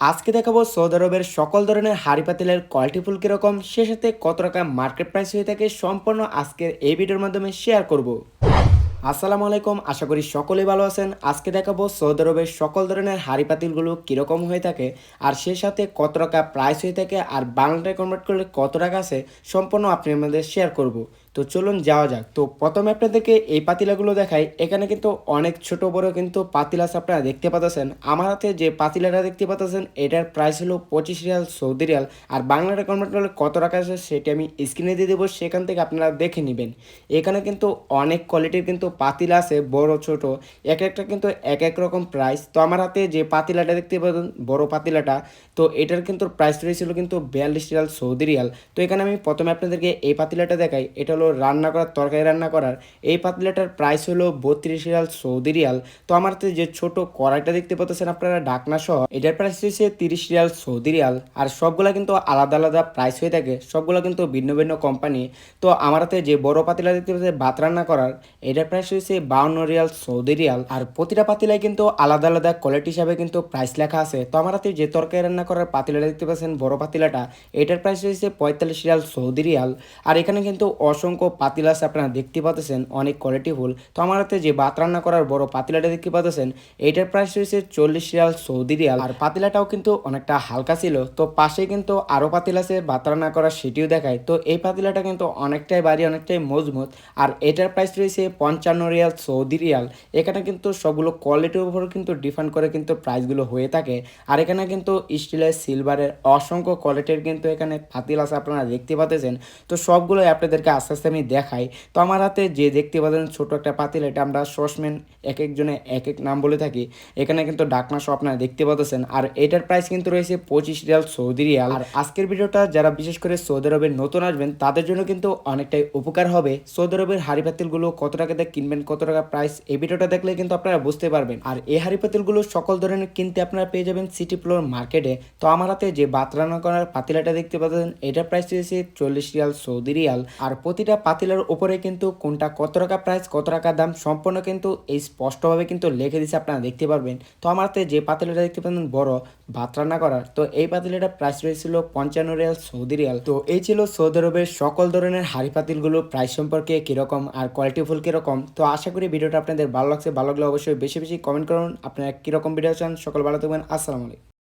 আজকে দেখাবো সৌদি আরবের সকল ধরনের হাড়ি পাতিলের কোয়ালিটি ফুল কীরকম সে সাথে কত টাকা মার্কেট প্রাইস হয়ে থাকে সম্পূর্ণ আজকের এই ভিডিওর মাধ্যমে শেয়ার করব। আসসালামু আলাইকুম, আশা করি সকলেই ভালো আছেন। আজকে দেখাবো সৌদি আরবের সকল ধরনের হাড়ি পাতিলগুলো কীরকম হয়ে থাকে আর সে সাথে কত টাকা প্রাইস হয়ে থাকে আর বাংলাটায় কনভার্ট করলে কত টাকা আছে সম্পূর্ণ আপনি আমাদের শেয়ার করব। তো চলুন যাওয়া যাক। তো প্রথমে আপনাদেরকে এই পাতিলাগুলো দেখাই। এখানে কিন্তু অনেক ছোট, বড় কিন্তু পাতিল আপনারা দেখতে পাতাছেন। আমার হাতে যে পাতিলাটা দেখতে পাতাছেন, এটার প্রাইস হলো পঁচিশ রিয়াল সৌদি রিয়াল। আর বাংলাটা কনভার্ট করলে কত টাকা আছে সেটা আমি স্ক্রিনে দিয়ে দেবো, সেখান থেকে আপনারা দেখে নেবেন। এখানে কিন্তু অনেক কোয়ালিটির কিন্তু পাতিলা আছে, বড়, ছোট। এক একটা কিন্তু এক এক রকম প্রাইস তো আমার হাতে যে পাতিলাটা দেখতে পাচ্ছেন বড় পাতিলাটা, তো এটার কিন্তু প্রাইস রয়েছিল কিন্তু বিয়াল্লিশ রিয়াল সৌদি রিয়াল। তো এখানে আমি প্রথমে আপনাদেরকে এই পাতিলাটা দেখাই। এটা হলো রান্না করার, তরকারি রান্না করার, এই পাতিলাটার প্রাইস হলো বত্রিশ রিয়াল সৌদি রিয়াল। তো আমার যে ছোট কড়াইটা দেখতে পাচ্ছেন আপনারা, ডাকনা সহ, এটার প্রাইস রয়েছে তিরিশ রিয়াল সৌদি রিয়াল। আর সবগুলা কিন্তু আলাদা আলাদা প্রাইস হয়ে থাকে, সবগুলো কিন্তু ভিন্ন ভিন্ন কোম্পানি তো আমার হাতে যে বড় পাতিলা দেখতে পাচ্ছেন, ভাত রান্না করার, এটার প্রাইস রয়েছে বাউন্ন রিয়াল সৌদি রিয়াল। আর প্রতিটা পাতিলায় কিন্তু আলাদা আলাদা কোয়ালিটি হিসাবে কিন্তু প্রাইস লেখা আছে। তো আমার হাতে যে তরকারি রান্না করার পাতিলাটা দেখতে পাচ্ছেন, বড় পাতিলাটা, এটার প্রাইস রয়েছে পঁয়তাল্লিশ রিয়াল সৌদি রিয়াল। আর এখানে কিন্তু অসংখ্য পাতিলা আছে আপনারা দেখতে পাচ্ছেন, অনেক কোয়ালিটি ফুল। তো আমার হাতে যে ভাত রান্না করার বড় পাতিলাটা দেখতে পাচ্ছেন এটার প্রাইস রয়েছে চল্লিশ রিয়াল সৌদি রিয়াল। আর পাতিলাটাও কিন্তু অনেকটা হালকা ছিল। তো পাশে কিন্তু আরও পাতিল আছে, ভাত রান্না করার সেটিও দেখায়। তো এই পাতিলাটা কিন্তু অনেকটাই বাড়ি অনেকটাই মজবুত। আর এটার প্রাইস রয়েছে পঞ্চান্ন রিয়াল সৌদি রিয়াল। এখানে কিন্তু সবগুলো কোয়ালিটির উপর কিন্তু ডিফারেন্ট করে কিন্তু প্রাইসগুলো হয়ে থাকে। আর এখানে কিন্তু স্টিলের সিলভারের অসংখ্য কোয়ালিটির কিন্তু এখানে পাতিল আছে, আপনারা দেখতে পাচ্ছেন। তো সবগুলো আপনাদেরকে আস্তে আস্তে আমি দেখাই। তো আমার হাতে যে দেখতে পাচ্ছেন ছোটো একটা পাতিল, এটা আমরা সসম্যান এক একজনে এক এক নাম বলে থাকি। এখানে কিন্তু ডাকনা সব আপনারা দেখতে পাচ্ছেন। আর এটার প্রাইস কিন্তু রয়েছে পঁচিশ রিয়াল সৌদি রিয়াল। আর আজকের ভিডিওটা যারা বিশেষ করে সৌদি আরবের নতুন আসবেন, তাদের জন্য কিন্তু অনেকটাই উপকার হবে। সৌদি আরবের হাড়ি পাতিলগুলো কত টাকা টাকাতে কিনবেন, কত টাকা প্রাইস এই ভিডিওটা দেখলে কিন্তু আপনারা বুঝতে পারবেন। আর এই হাড়ি পাতিলগুলো সকল ধরনের কিনতে আপনারা পেয়ে যাবেন সিটি ফ্লোর মার্কেটে তো আমার হাতে যে ভাত রান্না করার পাতিলাটা দেখতে পাচ্ছেন, এটার প্রাইস রয়েছে চল্লিশ রিয়াল সৌদি রিয়াল। আর প্রতিটা পাতিলার উপরে কিন্তু কোনটা কত টাকা প্রাইস কত টাকা দাম, সম্পূর্ণ কিন্তু এই স্পষ্টভাবে কিন্তু লিখে দিচ্ছে আপনারা দেখতে পারবেন। তো আমার হাতে যে পাতিলাটা দেখতে পাচ্ছেন, বড়, ভাত রান্না করার, তো এই পাতিলাটার প্রাইস রয়েছিল পঞ্চান্ন রিয়াল সৌদি রিয়াল। তো এই ছিল সৌদি আরবের সকল ধরনের হাড়ি পাতিলগুলো প্রাইস সম্পর্কে কীরকম আর কোয়ালিটি ফুল কীরকম। তো আশা করি ভিডিওটা আপনাদের ভালো লাগছে, ভালো লাগলে অবশ্যই বেশি বেশি কমেন্ট করুন। আপনারা কীরকম ভিডিও চান, সকল ভালো থাকবেন। আসসালামু আলাইকুম।